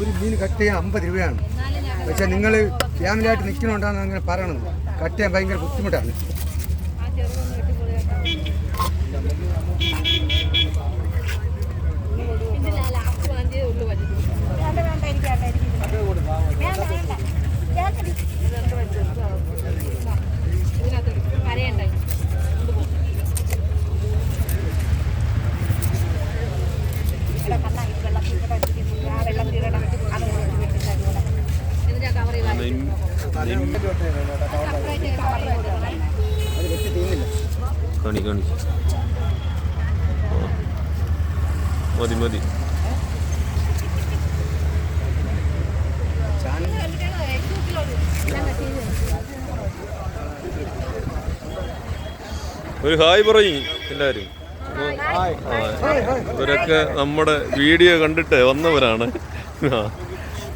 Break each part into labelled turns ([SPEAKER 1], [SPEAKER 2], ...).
[SPEAKER 1] ഒരു മീൻ കട്ട് ചെയ്യാൻ അമ്പത് രൂപയാണ്. പക്ഷെ നിങ്ങൾ ഫാമിലി ആയിട്ട് നിൽക്കണോണ്ടാണ് അങ്ങനെ പറയണത്. കട്ട് ചെയ്യാൻ ഭയങ്കര ബുദ്ധിമുട്ടാണ്
[SPEAKER 2] വേണ്ട വേണ്ട എനിക്ക് വേണ്ട എനിക്ക് വേണ്ട വേണ്ട കേൾക്കടി ഇവിടെ കണ്ണാ ഇത് വെള്ളത്തിൽ ഇവിടെ ഇട്ടിട്ട് ആ വെള്ളത്തിൽ ഇടണം അത് വെട്ടിത്തരും
[SPEAKER 1] അത് വെച്ച് തീർന്നില്ല
[SPEAKER 3] മതി മതി. ഒരു ഹായ് പറയും എല്ലാവരും ആ, ഇവരൊക്കെ നമ്മുടെ വീഡിയോ കണ്ടിട്ട് വന്നവരാണ്.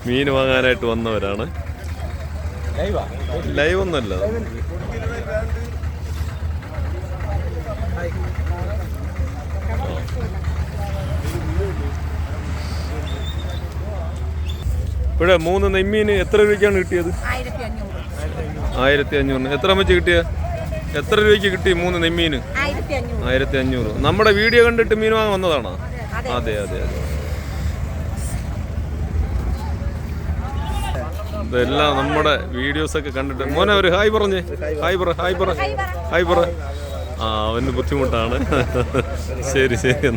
[SPEAKER 3] മീൻ വാങ്ങാനായിട്ട് വന്നവരാണ്. ലൈവ്? ഒന്നല്ല ഇവിടെ മൂന്ന് നെമ്മീൻ എത്ര രൂപയ്ക്കാണ് കിട്ടിയത്?
[SPEAKER 2] ആയിരത്തി അഞ്ഞൂറ്
[SPEAKER 3] അഞ്ഞൂറിന് എത്ര വെച്ച് കിട്ടിയ? എത്ര രൂപയ്ക്ക് കിട്ടി മൂന്ന് നെമ്മീന്
[SPEAKER 2] അഞ്ഞൂറ്
[SPEAKER 3] ആയിരത്തി അഞ്ഞൂറ് നമ്മുടെ വീഡിയോ കണ്ടിട്ട് മീൻ വാങ്ങാൻ വന്നതാണോ?
[SPEAKER 2] അതെ.
[SPEAKER 3] അതെ അതെ. ഇതെല്ലാം നമ്മുടെ വീഡിയോസ് ഒക്കെ കണ്ടിട്ട് മോനെ ഒരു ഹായ് പറഞ്ഞേ. ഹായ് പറ ഹായ് പറ ഹായ് പറ. ആ അവന് ബുദ്ധിമുട്ടാണ്. ശരി ശരി.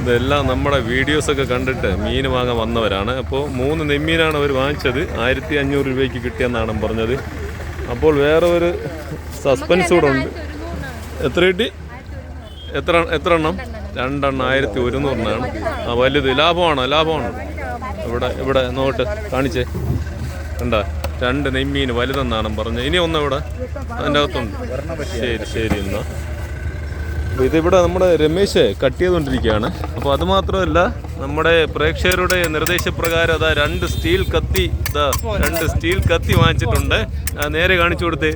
[SPEAKER 3] ഇതെല്ലാം നമ്മുടെ വീഡിയോസ് ഒക്കെ കണ്ടിട്ട് മീൻ വാങ്ങാൻ വന്നവരാണ്. അപ്പോൾ മൂന്ന് നെമ്മീനാണ് അവർ വാങ്ങിച്ചത്. ആയിരത്തി അഞ്ഞൂറ് രൂപയ്ക്ക് കിട്ടിയെന്നാണ് പറഞ്ഞത്. അപ്പോൾ വേറെ ഒരു സസ്പെൻസ് കൂടെ ഉണ്ട്. എത്ര കിട്ടി? എത്ര എത്ര എണ്ണം? രണ്ടെണ്ണം. ആയിരത്തി ഒരുന്നൂറിനാണ്. ആ വലുത്. ലാഭമാണോ? ലാഭമാണോ? ഇവിടെ ഇവിടെ നോട്ട് കാണിച്ചേ. കണ്ട രണ്ട് നെയ്മീൻ വലുതെന്നാണ് പറഞ്ഞത് ഇനി ഒന്ന് ഇവിടെ അതിന്റെ അകത്തുണ്ട് ശരി ശരി എന്നാ. ഇതിവിടെ നമ്മുടെ രമേശ് കട്ട് ചെയ്തുകൊണ്ടിരിക്കുകയാണ്. അപ്പോൾ അതുമാത്രമല്ല നമ്മുടെ പ്രേക്ഷകരുടെ നിർദ്ദേശപ്രകാരം അതാ രണ്ട് സ്റ്റീൽ കത്തി ഇതാ രണ്ട് സ്റ്റീൽ കത്തി വാങ്ങിച്ചിട്ടുണ്ട്. നേരെ കാണിച്ചു കൊടുത്തേ.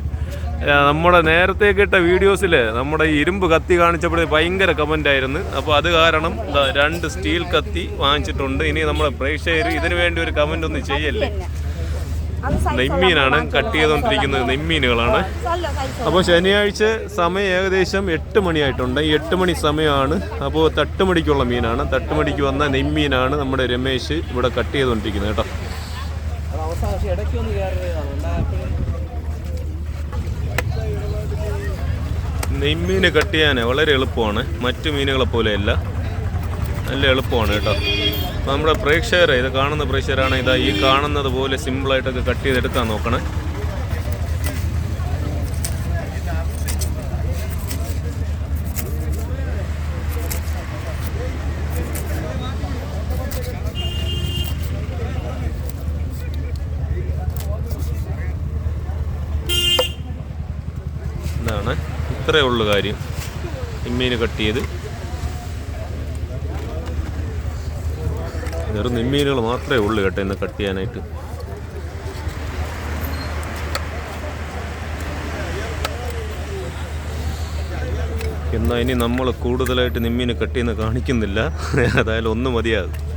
[SPEAKER 3] നമ്മുടെ നേരത്തെ കേട്ട വീഡിയോസിൽ നമ്മുടെ ഇരുമ്പ് കത്തി കാണിച്ചപ്പോഴേ ഭയങ്കര കമന്റ് ആയിരുന്നു. അപ്പോൾ അത് കാരണം രണ്ട് സ്റ്റീൽ കത്തി വാങ്ങിച്ചിട്ടുണ്ട്. ഇനി നമ്മുടെ പ്രേക്ഷകർ ഇതിനു വേണ്ടി ഒരു കമന്റ് ഒന്നും ചെയ്യല്ലേ? നെയ്മീനാണ് കട്ട് ചെയ്തുകൊണ്ടിരിക്കുന്നത്
[SPEAKER 2] നെയ്മീനുകളാണ്
[SPEAKER 3] അപ്പോൾ ശനിയാഴ്ച സമയം ഏകദേശം എട്ട് മണിയായിട്ടുണ്ട്. ഈ എട്ട് മണി സമയമാണ്. അപ്പോൾ തട്ടുമടിക്കുള്ള മീനാണ്. തട്ടുമടിക്ക് വന്ന നെയ്മീനാണ് നമ്മുടെ രമേശ് ഇവിടെ കട്ട്. ചെയ്തുകൊണ്ടിരിക്കുന്നത് കേട്ടോ നെയ്മീന് കട്ട് ചെയ്യാൻ വളരെ എളുപ്പമാണ്. മറ്റു മീനുകളെ പോലെയല്ല. നല്ല എളുപ്പമാണ് കേട്ടോ. നമ്മുടെ പ്രേക്ഷകരെ ഇത് കാണുന്ന പ്രേക്ഷകരാണ് ഇതാ ഈ കാണുന്നത് പോലെ സിമ്പിളായിട്ടൊക്കെ കട്ട് ചെയ്തെടുക്കാൻ നോക്കണേ. ഇത്രയേ ഉള്ളൂ കാര്യം. നിമ്മീൻ കട്ട് ചെയ്ത്. വെറും നിമ്മീനുകൾ മാത്രമേ ഉള്ളൂ കേട്ടോ ഇന്ന് കട്ട് ചെയ്യാനായിട്ട്. എന്നാൽ ഇനി നമ്മൾ കൂടുതലായിട്ട് നിമ്മീന് കട്ട് ചെയ്യുന്ന കാണിക്കുന്നില്ല. അതായാലും ഒന്ന് മതിയാകും.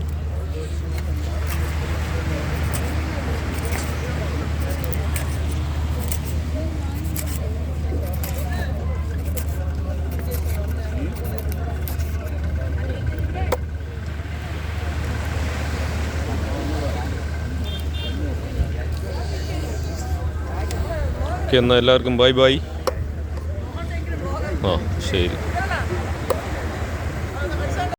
[SPEAKER 3] ഓക്കെ എന്നാൽ എല്ലാവർക്കും ബൈ ബൈ. ആ ശരി.